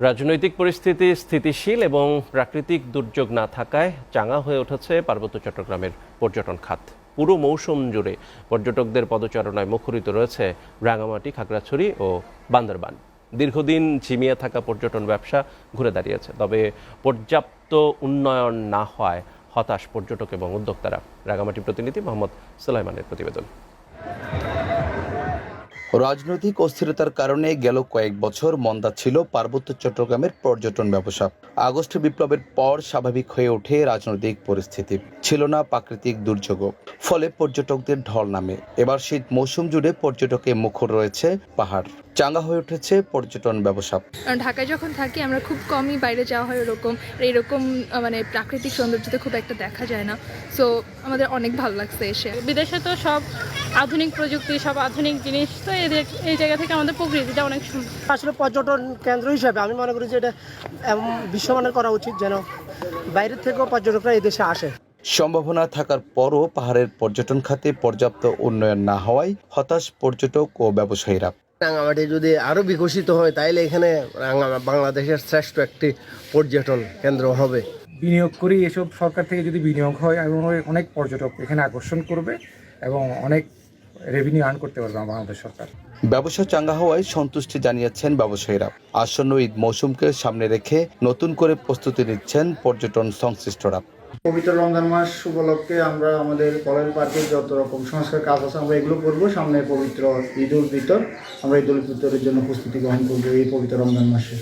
রাজনৈতিক পরিস্থিতি স্থিতিশীল এবং প্রাকৃতিক দুর্যোগ না থাকায় চাঙা হয়ে উঠেছে পার্বত্য চট্টগ্রামের পর্যটন খাত। পুরো মৌসুম জুড়ে পর্যটকদের পদচারণায় মুখরিত রয়েছে রাঙামাটি, খাগড়াছড়ি ও বান্দরবান। দীর্ঘদিন ঝিমিয়ে থাকা পর্যটন ব্যবসা ঘুরে দাঁড়িয়েছে, তবে পর্যাপ্ত উন্নয়ন না হওয়ায় হতাশ পর্যটক এবং উদ্যোক্তারা। রাঙামাটি প্রতিনিধি মোহাম্মদ সুলাইমানের প্রতিবেদন। রাজনৈতিক অস্থিরতার কারণে গেল কয়েক বছর মন্দা ছিল পার্বত্য চট্টগ্রামের পর্যটন ব্যবসা। আগস্ট বিপ্লবের পর স্বাভাবিক হয়ে ওঠে রাজনৈতিক পরিস্থিতি। ছিল না প্রাকৃতিক দুর্যোগ। ফলে পর্যটকদের ঢল নামে। এবার শীত মৌসুম জুড়ে পর্যটকের মুখর রয়েছে পাহাড়। চাঙ্গা হয়ে উঠেছে পর্যটন ব্যবসা। কারণ ঢাকায় যখন থাকি আমরা খুব কমই বাইরে যাওয়া হয় ওরকম। এরকম মানে প্রাকৃতিক সৌন্দর্যতে খুব একটা দেখা যায় না। সো আমাদের অনেক ভালো লাগছে এসে। বিদেশে তো সব আধুনিক প্রযুক্তি সব আধুনিক জিনিস তো এদের এই জায়গা থেকে আমাদের প্রকৃতিটা অনেক সুন্দর। আসলে পর্যটন কেন্দ্র হিসাবে আমি মনে করি যে এটা এমন বিশ্বমানের করা উচিত যেন বাইরের থেকেও পর্যটকরা এদেশে দেশে আসে। সম্ভাবনা থাকার পরও পাহাড়ের পর্যটন খাতে পর্যাপ্ত উন্নয়ন না হওয়ায় হতাশ পর্যটক ও ব্যবসায়ীরা। রাঙামাটি যদি আরও বিকশিত হয় তাইলে এখানে বাংলাদেশের শ্রেষ্ঠ একটি পর্যটন কেন্দ্র হবে। বিনিয়োগ করি এসব সরকার থেকে যদি বিনিয়োগ হয় এবং অনেক পর্যটক এখানে আকর্ষণ করবে এবং অনেক রেভিনিউ আর্ন করতে পারবে বাংলাদেশ সরকার। ব্যবসা চাঙ্গা হওয়ায় সন্তুষ্টি জানিয়েছেন ব্যবসায়ীরা। আসন্ন ঈদ মৌসুমকে সামনে রেখে নতুন করে প্রস্তুতি নিচ্ছেন পর্যটন সংশ্লিষ্টরা। পবিত্র রমজান মাস উপলক্ষে আমরা আমাদের কলেজ পার্কে যত রকম সংস্কার কাজ আছে আমরা এগুলো করব। সামনে পবিত্র ঈদ উল ফিতর। আমরা ঈদ উল ফিতরের জন্য প্রস্তুতি গ্রহণ করব এই পবিত্র রমজান মাসে।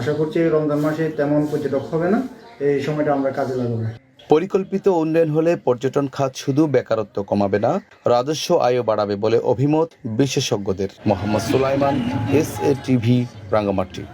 আশা করছি এই রমজান মাসে তেমন পর্যটক হবে না। এই সময়টা আমরা কাজে লাগাবো। পরিকল্পিত উন্নয়ন হলে পর্যটন খাত শুধু বেকারত্ব কমাবে না, রাজস্ব আয়ও বাড়াবে বলে অভিমত বিশেষজ্ঞদের। Mohammad Sulaiman, S A TV, Rangamati.